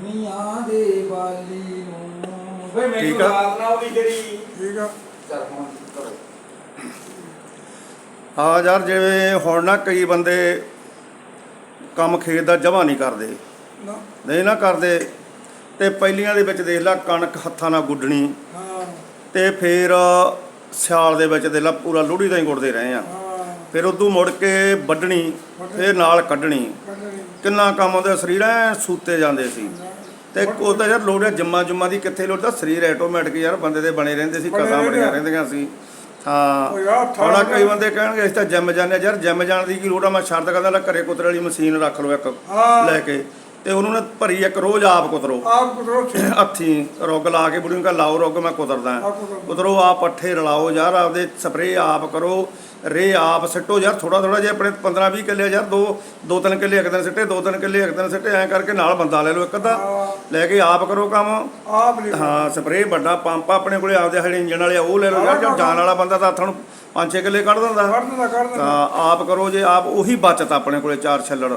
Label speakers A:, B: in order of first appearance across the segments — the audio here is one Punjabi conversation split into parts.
A: ਦੁਨੀਆ ਦੇ ਵਾਲੀ ਨੂੰ। ਵੇ ਮੈਨੂੰ
B: ਠੀਕ ਆ।
A: ਰਾਤ ਨਾ ਵੀ ਜਿਹੜੀ।
C: ਠੀਕ ਆ।
A: ਚੱਲ ਹੁਣ ਕਰੋ।
B: ਆ ਯਾਰ ਜਿਵੇਂ ਹੁਣ ਨਾ ਕਈ ਬੰਦੇ ਕੰਮ ਖੇਤ ਦਾ ਜਮਾ ਨਹੀਂ ਕਰਦੇ।
C: ਨਾ।
B: ਨਹੀਂ ਨਾ ਕਰਦੇ। ਤੇ ਪਹਿਲੀਆਂ ਦੇ ਵਿੱਚ ਦੇਖ ਲੈ ਕਣਕ ਹੱਥਾਂ ਨਾਲ ਗੁੱਡਣੀ।
C: ਹਾਂ।
B: ਤੇ ਫਿਰ ਸਿਆਲ ਦੇ ਵਿੱਚ ਦੇਖ ਲੈ ਪੂਰਾ ਲੋਹੜੀ ਦਾ ਹੀ ਗੁੱਡਦੇ ਰਹੇ ਆ।
C: ਹਾਂ।
B: ਫਿਰ ਉਦੋਂ ਮੁੜ ਕੇ ਵੱਢਣੀ ਫਿਰ ਨਾਲ ਕੱਢਣੀ। ਕਿੰਨਾ ਕੰਮ ਉਹਦੇ ਸਰੀਰ ਐ ਸੂਤੇ ਜਾਂਦੇ ਸੀ। ਤੇ ਉਹ ਤਾਂ ਯਾਰ ਲੋੜ ਜੰਮਾ ਜੁੰਮਾ ਦੀ ਕਿੱਥੇ ਲੋੜ ਦਾ ਸਰੀਰ ਆਟੋਮੈਟਿਕ ਯਾਰ ਬੰਦੇ ਦੇ ਬਣੇ ਰਹਿੰਦੇ ਸੀ ਕਸਾਂ
C: ਰਹਿੰਦੇ
B: ਬੜੀਆਂ
C: ਆ।
B: ਰਹਿੰਦੀਆਂ ਸੀ। ਹਾਂ।
C: ਉਹ ਯਾਰ
B: ਹੁਣ
C: ਥਾਂ
B: ਕਈ ਬੰਦੇ ਕਹਿਣਗੇ ਅਸੀਂ ਤਾਂ ਜਿਮ ਜਾਂਦੇ। ਯਾਰ ਜਿਮ ਜਾਣ ਦੀ ਕੀ ਲੋੜ ਆ? ਮੈਂ ਸ਼ਰਤ ਕਰਦਾ ਲੈ ਘਰੇ ਕੁਤਰੇ ਵਾਲੀ ਮਸ਼ੀਨ ਰੱਖ ਲਓ ਇੱਕ। ਲੈ ਕੇ। ਤੇ ਉਹਨੂੰ ਨਾ ਭਰੀ ਇੱਕ ਰੋਜ਼ ਆਪ ਕੁਤਰੋ।
C: ਆਪ ਠੀਕ।
B: ਹੱਥੀ ਰੁੱਗ ਲਾ ਕੇ ਬੁੜੀ ਨੂੰ ਕਹ ਲਾਓ ਰੁੱਗ ਮੈਂ ਕੁਤਰਦਾ।
C: ਕੁਤਰੋ।
B: ਕੁਤਰੋ ਆਪ ਪੱਠੇ ਰਲਾਓ ਯਾਰ ਆਪਦੇ ਸਪਰੇ ਆਪ ਕਰੋ। ਰੇ ਆਪ ਸਿੱਟੋ ਯਾਰ ਥੋੜਾ ਥੋੜਾ ਜਿਹਾ ਆਪਣੇ 15 20 ਕਿੱਲੇ ਯਾਰ ਦੋ ਦੋ ਤਿੰਨ ਕਿੱਲੇ ਇੱਕ ਦਿਨ ਸਿੱਟੇ ਦੋ ਤਿੰਨ ਕਿੱਲੇ ਇੱਕ ਦਿਨ ਸਿੱਟੇ ਐਂ ਕਰਕੇ ਨਾਲ ਬੰਦਾ ਲੈ ਲਓ ਇੱਕ ਅੱਧਾ। ਲੈ ਕੇ ਆਪ ਕਰੋ ਕੰਮ।
C: ਆਪ
B: ਹਾਂ ਸਪਰੇ ਵੱਡਾ ਪੰਪ ਆਪਣੇ ਕੋਲੇ ਆਪਦੇ ਜਿਹੜੇ ਇੰਜਣ ਵਾਲੇ ਉਹ ਲੈ ਲਓ ਯਾਰ ਜੋ ਜਾਣ ਵਾਲਾ ਬੰਦਾ ਤਾਂ ਹੱਥਾਂ ਨੂੰ ਪੰਜ ਛੇ ਕਿੱਲੇ ਕੱਢ ਦਿੰਦਾ।
C: ਕੱਢ ਦਿੰਦਾ ਕੱਢ ਦਿੰਦਾ।
B: ਆਪ ਕਰੋ ਜੇ ਆਪ ਉਹੀ ਬਚਤ ਆਪਣੇ ਕੋਲੇ ਚਾਰ ਛੱਲੜ।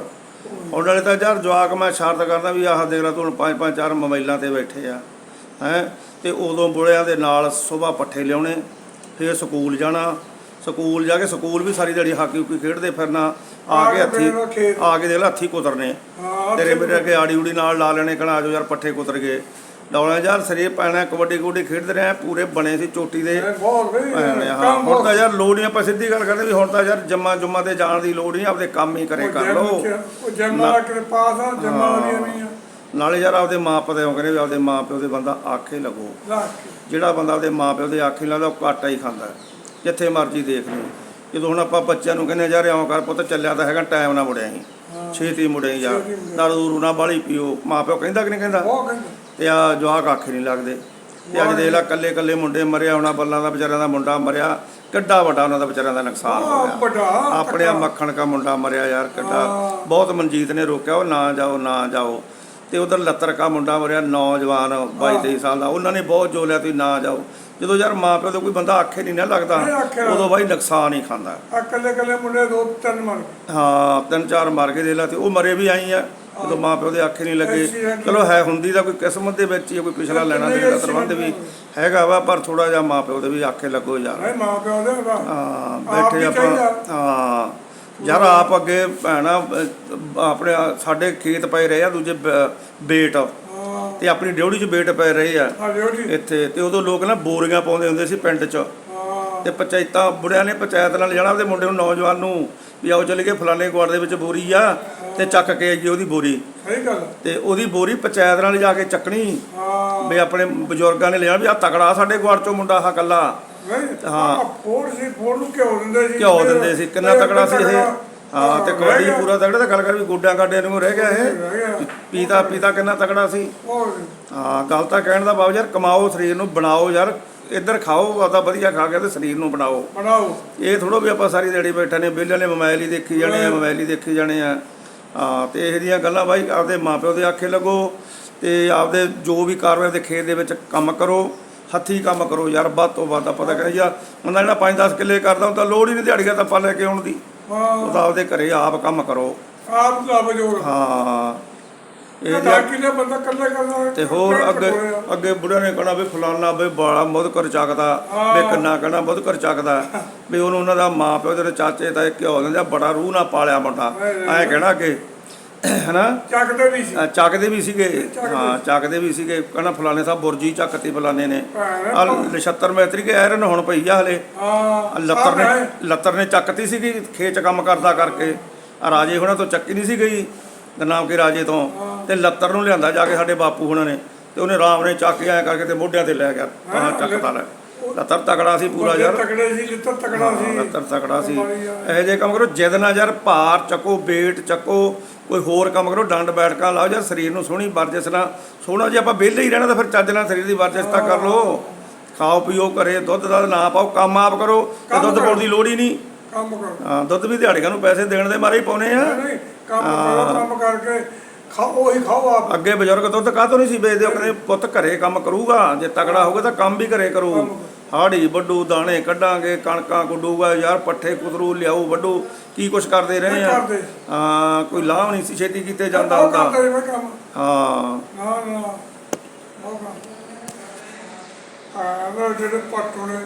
B: ਹੁਣ ਵਾਲੇ ਤਾਂ ਯਾਰ ਜਵਾਕ ਮੈਂ ਸ਼ਰਤ ਕਰਦਾ ਵੀ ਆਹ ਦੇਖ ਲੈ ਤੂੰ ਪੰਜ ਪੰਜ ਚਾਰ ਮੋਬਾਈਲਾਂ ਤੇ ਬੈਠੇ ਆ ਹੈ? ਤੇ ਉਦੋਂ ਬੁੜਿਆਂ ਦੇ ਨਾਲ ਸਵੇਰ ਪੱਠੇ ਲਿਆਉਣੇ ਫਿਰ ਸਕੂਲ ਜਾਣਾ ਸਕੂਲ ਜਾ ਕੇ ਸਕੂਲ ਵੀ ਸਾਰੀ ਦਿਹਾੜੀ ਹਾਕੀ ਹੁਕੀ ਖੇਡਦੇ ਫਿਰਨਾ ਆ ਕੇ ਹੱਥੀ। ਆ ਕੇ ਦੇਖ ਲੈ ਹੱਥੀ ਕੁਤਰਨੇ। ਤੇਰੇ ਮੇਰੇ ਅੱਗੇ ਆੜੀ ਉੜੀ ਨਾਲ ਲਾ ਲੈਣੇ ਕਹਣਾ ਆਜੋ ਯਾਰ ਪੱਠੇ ਕੁਤਰ ਗਏ। ਡੌਲਾ ਯਾਰ ਸਰੀਰ ਪੈਣਾ ਕਬੱਡੀ ਕਬੱਡੀ ਖੇਡਦੇ ਰਹੇ ਪੂਰੇ ਬਣੇ ਸੀ ਚੋਟੀ ਦੇ।
C: ਇਹ ਬਹੁਤ ਵੀ
B: ਐਵੇਂ ਹਾਂ
C: ਕੰਮ
B: ਹੁਣ ਤਾਂ ਯਾਰ ਲੋੜ ਨਹੀਂ ਆਪਾਂ ਸਿੱਧੀ ਗੱਲ ਕਰਦੇ ਵੀ ਹੁਣ ਤਾਂ ਯਾਰ ਜੰਮਾ ਜੁਮਾ ਤੇ ਜਾਣ ਦੀ ਲੋੜ ਨਹੀਂ ਆਪਦੇ ਕੰਮ ਹੀ ਕਰੇ ਕਰ ਲਓ।
C: ਉਹ ਜੰਮਾ ਕਿ ਪਾਸ ਆ ਜੰਮਾ ਵਾਲੀ ਨਹੀਂ ਆ।
B: ਨਾਲੇ ਯਾਰ ਆਪਦੇ ਮਾਂ ਪਿਓ ਦੇ ਕਹਿੰਦੇ ਵੀ ਆਪਦੇ ਮਾਂ ਪਿਓ ਦੇ ਬੰਦਾ ਆਖੇ ਲੱਗੋ।
C: ਰੱਖ ਕੇ।
B: ਜਿਹੜਾ ਬੰਦਾ ਆਪਦੇ ਮਾਂ ਪਿਓ ਦੇ ਆਖੇ ਲੱਗਦਾ ਉਹ ਘਾਟਾ ਹੀ ਖਾਂਦਾ। ਹੈ। ਜਿੱਥੇ ਮਰਜ਼ੀ ਦੇਖ ਲਓ ਜਦੋਂ ਹੁਣ ਆਪਾਂ ਬੱਚਿਆਂ ਨੂੰ ਕਹਿੰਦੇ ਯਾਰ ਇਉਂ ਕਰ ਪੁੱਤ ਚੱਲਿਆ ਤਾਂ ਹੈਗਾ ਟਾਈਮ ਨਾਲ ਮੁੜਿਆ ਸੀ ਛੇਤੀ ਮੁੜਿਆ ਸੀ ਯਾਰ। ਦਾਰੂ ਦੂਰੂ ਨਾ ਬਾਲੀ ਪੀਓ। ਮਾਂ ਪਿਓ ਕਹਿੰਦਾ ਕਿ ਨਹੀਂ ਕਹਿੰਦਾ?
C: ਬਹੁਤ ਕਹਿੰਦੇ।
B: ਤੇ ਆ ਜਵਾਕ ਆਖੇ ਨਹੀਂ ਲੱਗਦੇ। ਤੇ ਅੱਜ ਦੇਖ ਲੈ ਕੱਲੇ ਕੱਲੇ ਮੁੰਡੇ ਮਰਿਆ ਹੋਣਾ ਬੱਲਾਂ ਦਾ ਵਿਚਾਰਿਆਂ ਦਾ ਮੁੰਡਾ ਮਰਿਆ। ਕਿੱਡਾ ਵੱਡਾ ਉਹਨਾਂ ਦਾ ਵਿਚਾਰਿਆਂ ਦਾ ਨੁਕਸਾਨ ਹੋ ਗਿਆ। ਆਪਣੇ ਮੱਖਣ ਕਾ ਮੁੰਡਾ ਮਰਿਆ ਯਾਰ ਕਿੱਡਾ। ਬਹੁਤ ਮਨਜੀਤ ਨੇ ਰੋਕਿਆ ਉਹ ਨਾ ਜਾਓ ਨਾ ਜਾਓ। ਤੇ ਉਧਰ ਲੱਤਰ ਕਾ ਮੁੰਡਾ ਮਰਿਆ ਨੌਜਵਾਨ 22 23 ਸਾਲ ਦਾ। ਉਹਨਾਂ ਨੇ ਬਹੁਤ ਜੋਲਿਆ ਤੁਸੀਂ ਨਾ ਜਾਓ। ਜਦੋਂ ਯਾਰ ਮਾਂ ਪਿਓ ਦਾ ਕੋਈ ਬੰਦਾ ਆਖੇ ਨਹੀਂ ਨਾ ਲੱਗਦਾ। ਉਦੋਂ ਬਾਈ ਨੁਕਸਾਨ ਹੀ ਖਾਂਦਾ।
C: ਆ ਕੱਲੇ ਕੱਲੇ ਮੁੰਡੇ ਦੋ ਤਿੰਨ ਮਰ।
B: ਹਾਂ ਤਿੰਨ ਚਾਰ ਮਰ ਗਏ ਦੇ ਲਾ ਤੇ ਉਹ ਮਰੇ ਵੀ ਆਈ ਆ। ਜਦੋਂ ਮਾਂ ਪਿਓ ਦੇ ਆਖੇ ਨਹੀਂ ਲੱਗੇ। ਚਲੋ ਹੈ ਹੁੰਦੀ ਦਾ ਕੋਈ ਕਿਸਮਤ ਦੇ ਵਿੱਚ ਹੀ ਕੋਈ ਪਿਛਲਾ ਲੈਣਾ ਦੇਣ ਦਾ ਪ੍ਰਬੰਧ ਵੀ ਹੈਗਾ ਵਾ ਪਰ ਥੋੜਾ ਜਿਹਾ ਮਾਂ ਪਿਓ ਦੇ ਵੀ ਆਖੇ ਲੱਗੋ ਯਾਰ।
C: ਮਾਂ ਪਿਓ ਦੇ
B: ਹਾਂ ਬੈਠੇ ਆਪਾਂ। ਹਾਂ। ਯਾਰ ਆਪ ਅੱਗੇ ਭੈਣਾ ਆਪਣੇ ਸਾਡੇ ਖੇਤ ਪਏ ਰਹੇ ਆ ਦੂਜੇ ਬੇਟ ਤੇ ਆਪਣੀ ਡਿਊਟੀ 'ਚ ਬੇਟ ਪਏ ਰਹੇ ਆ। ਇੱਥੇ। ਤੇ ਉਦੋਂ ਲੋਕ ਨਾ ਬੋਰੀਆਂ ਪਾਉਂਦੇ ਹੁੰਦੇ ਸੀ ਪਿੰਡ 'ਚ। ਤੇ ਪੰਚਾਇਤਾਂ ਬੁੜਿਆਂ ਨੇ ਪੰਚਾਇਤ ਨਾਲ ਜਾਣਾ ਉਹਦੇ ਮੁੰਡੇ ਨੂੰ ਨੌਜਵਾਨ ਨੂੰ ਵੀ ਆਓ ਚੱਲ ਗਏ ਫਲਾਣੇ ਕੁਆਰ ਦੇ ਵਿੱਚ ਬੋਰੀ ਆ ਤੇ ਚੱਕ ਕੇ ਆਈਏ ਉਹਦੀ ਬੋਰੀ।
C: ਸਹੀ ਗੱਲ
B: ਤੇ ਉਹਦੀ ਬੋਰੀ ਪੰਚਾਇਤ ਨਾਲ ਜਾ ਕੇ ਚੱਕਣੀ। ਵੀ ਆਪਣੇ ਬਜ਼ੁਰਗਾਂ ਨੇ ਲਿਆ ਵੀ ਆ ਤਕੜਾ ਸਾਡੇ ਕੁਆਰ ਚੋਂ ਮੁੰਡਾ ਆ ਕੱਲਾ ਹਾਂ।
C: ਹਾਂ ਫੋੜ ਸੀ ਫੋੜ ਨੂੰ ਘਿਓ ਦਿੰਦੇ ਸੀ।
B: ਘਿਓ ਦਿੰਦੇ ਸੀ ਕਿੰਨਾ ਤਕੜਾ ਸੀ ਇਹ।
C: ਤਕੜਾ।
B: ਹਾਂ ਤੇ ਕਬੱਡੀ
C: ਰਹਿ ਗਿਆ।
B: ਪੂਰਾ ਤਕੜਾ ਤਾਂ ਗੱਲ ਕਰ ਵੀ ਗੋਡਿਆਂ ਗਾਡਿਆਂ ਨੂੰ ਰਹਿ ਗਿਆ
C: ਰਹਿ
B: ਇਹ
C: ਗਿਆ।
B: ਪੀਤਾ ਪੀਤਾ ਕਿੰਨਾ ਤਕੜਾ ਸੀ।
C: ਹੋਰ
B: ਹਾਂ ਗੱਲ ਤਾਂ ਕਹਿਣ ਦਾ ਬਾਬ ਯਾਰ ਕਮਾਓ ਸਰੀਰ ਨੂੰ ਬਣਾਓ ਯਾਰ। ਇੱਧਰ ਖਾਓ ਆਦਾ ਵਧੀਆ ਖਾ ਕੇ ਤੇ ਸਰੀਰ ਨੂੰ ਬਣਾਓ।
C: ਬਣਾਓ।
B: ਇਹ ਥੋੜੋ ਵੀ ਆਪਾਂ ਸਾਰੀ ਦਿਹਾੜੀ ਬੈਠੇ ਨੇ ਮੋਬਾਈਲ ਹੀ ਦੇਖੀ ਜਾਣੇ ਆ ਮੋਬਾਈਲ ਹੀ ਦੇਖੀ ਜਾਣੇ ਆ। ਹਾਂ ਤੇ ਇਹ ਜਿਹੀਆਂ ਗੱਲਾਂ ਬਾਈ ਆਪਦੇ ਮਾਪਿਓ ਦੇ ਆਖੇ ਲੱਗੋ। ਤੇ ਆਪਦੇ ਜੋ ਵੀ ਕਾਰੋਬਾਰ ਦੇ ਖੇਤ ਦੇ ਵਿੱਚ ਕੰਮ ਕਰੋ। ਹੱਥੀ ਕੰਮ ਕਰੋ ਯਾਰ ਵੱਧ ਤੋਂ ਵੱਧ ਆਪਾਂ ਤਾਂ ਕਹਿੰਦੇ ਯਾਰ ਉਹਨਾਂ ਜਿਹੜਾ 5-10 ਕਿੱਲੇ ਕਰਦਾ ਉਹ ਤਾਂ ਲੋੜ ਹੀ ਨਹੀਂ ਦਿਹਾੜੀਆਂ ਤਾਂ ਆਪਾਂ ਲੈ ਕੇ ਆਉਣ ਦੀ। ਉਹ ਤਾਂ ਆਪਦੇ ਘਰੇ ਆਪ ਕੰਮ ਕਰੋ।
C: ਆਪ ਦਾ ਬਜੋਰ
B: ਹਾਂ। ਇਹ ਜਿਹਾ
C: ਕਿਲੇ ਬੰਦਾ ਕੱਲੇ ਕੱਲਾ
B: ਤੇ ਹੋਰ ਅੱਗੇ ਅੱਗੇ ਬੁੜਿਆਂ ਨੇ ਕਹਣਾ ਵੀ ਫਲਾਨਾ ਵੀ ਬਾਲਾ ਮੁੱਧ ਕਰ ਚੱਕਦਾ ਵੀ ਕੰਨਾ ਕਹਣਾ ਮੁੱਧ ਕਰ ਚੱਕਦਾ। ਵੀ ਉਹਨੂੰ ਉਹਨਾਂ ਦਾ ਮਾਂ ਪਿਓ ਚਾਚੇ ਤਾਏ ਘਿਓ ਦਿੰਦੇ ਆ, ਬੜਾ ਰੂਹ ਨਾਲ ਪਾਲਿਆ ਮੁੰਡਾ। ਐਂ ਕਹਿਣਾ ਕਿ ਹਨਾ?
C: ਚੱਕਦੇ ਵੀ ਸੀ।
B: ਚੱਕਦੇ ਵੀ ਸੀਗੇ। ਹਾਂ ਚੱਕਦੇ ਵੀ ਸੀਗੇ। ਕਹਣਾ ਫਲਾਣੇ ਸਾਹਿਬ ਬੁਰਜੀ ਚੱਕਤੀ ਫਲਾਣੇ ਨੇ। ਆ 76 ਮੈਤਰੀ ਕੇ ਐਰਨ ਹੁਣ ਪਈ ਆ ਹਲੇ।
C: ਹਾਂ।
B: ਆਹ ਲੱਤਰ ਨੇ ਲੱਤਰ ਨੇ ਚੱਕਤੀ ਸੀਗੀ ਖੇਚ ਕੰਮ ਕਰਦਾ ਕਰਕੇ। ਆ ਰਾਜੇ ਹੁਣਾਂ ਤੋਂ ਚੱਕੀ ਨਹੀਂ ਸੀ ਗਈ ਨਾਮ ਕੇ ਰਾਜੇ ਤੋਂ? ਤੇ ਲੱਤਰ ਨੂੰ ਲਿਆਂਦਾ ਜਾ ਕੇ ਸਾਡੇ ਬਾਪੂ ਹੁਣਾਂ ਨੇ। ਤੇ ਉਹਨੇ ਰਾਮ ਨੇ ਚੱਕ ਕੇ ਐ ਕਰਕੇ ਤੇ ਮੋਢਿਆਂ ਤੇ ਲੈ ਗਿਆ। ਤਾਂ ਚੱਕਦਾ ਲੈ। ਲੱਤਰ ਤਕੜਾ ਸੀ ਪੂਰਾ ਯਾਰ।
C: ਤਕੜੇ ਸੀ ਜਿੱਤ ਤਕੜਾ ਸੀ।
B: ਲੱਤਰ ਤਕੜਾ ਸੀ। ਇਹੋ ਜਿਹੇ ਕੰਮ ਕਰੋ ਜਿੱਦ ਨਾਲ ਯਾਰ ਭਾਰ ਚੱਕੋ weight ਚੱਕੋ ਕੋਈ ਹੋਰ ਕੰਮ ਕਰੋ ਡੰਡ ਬੈਠਕਾਂ ਲਾਓ ਯਾਰ ਸਰੀਰ ਨੂੰ ਸੋਹਣੀ ਵਰਜਿਸ਼ ਨਾਲ ਸੋਹਣਾ ਜੇ ਆਪਾਂ ਵਿਹਲੇ ਹੀ ਰਹਿਣਾ ਤਾਂ ਫਿਰ ਚੱਜ ਨਾਲ ਸਰੀਰ ਦੀ ਵਰਜਿਸ਼ ਤਾਂ ਕਰ ਲਓ। ਖਾਓ ਪੀਓ ਘਰੇ ਦੁੱਧ ਦਾ ਨਾ ਪਾਓ ਕੰਮ ਆਪ ਕਰੋ ਤੇ ਦੁੱਧ ਪਾਉਣ ਦੀ ਲੋੜ ਹੀ ਨਹੀਂ।
C: ਕੰਮ ਕਰੋ।
B: ਹਾਂ ਦੁੱਧ ਵੀ ਦਿਹਾੜੀਆਂ ਨੂੰ ਪੈਸੇ ਦੇਣ ਦੇ ਮਾਰੇ ਹੀ ਪਾਉਨੇ ਆ।
C: ਨਹੀਂ ਕੰਮ ਕਰੋ ਕੰਮ ਕਰਕੇ ਖਾਓ ਉਹੀ ਖਾਓ ਆਪ।
B: ਅੱਗੇ ਬਜ਼ੁਰਗ ਦੁੱਧ ਕਾਹਤੋਂ ਨਹੀਂ ਸੀ ਵੇਚਦੇ? ਉਹ ਕਹਿੰਦੇ ਪੁੱਤ ਘਰੇ ਕੰਮ ਕਰੂਗਾ ਜੇ ਤਗੜਾ ਹੋਊਗਾ ਤਾਂ ਕੰਮ ਵੀ ਘਰੇ ਕਰੂ। ਹਾੜੀ ਵੱਡੂ ਦਾਣੇ ਕੱਢਾਂਗੇ ਕਣਕਾਂ ਗੁੱਡੂਗਾ ਯਾਰ ਪੱਠੇ ਕੁਤਰੂ ਲਿਆਓ ਵੱਡੂ। ਕੀ ਕੁਛ ਕਰਦੇ ਰਹੇ ਆ?
C: ਕਰਦੇ।
B: ਹਾਂ ਕੋਈ ਲਾਭ ਨਹੀਂ ਸੀ ਛੇਤੀ ਕੀਤੇ ਜਾਂਦਾ
C: ਉਹ
B: ਹੁੰਦਾ।
C: ਕਰਦੇ ਮੈਂ ਕੰਮ।
B: ਹਾਂ।
C: ਹਾਂ ਖਾਊਗਾ ਹਾਂ ਉਹ ਜਿਹੜੇ ਪੱਟ ਹੋਣੇ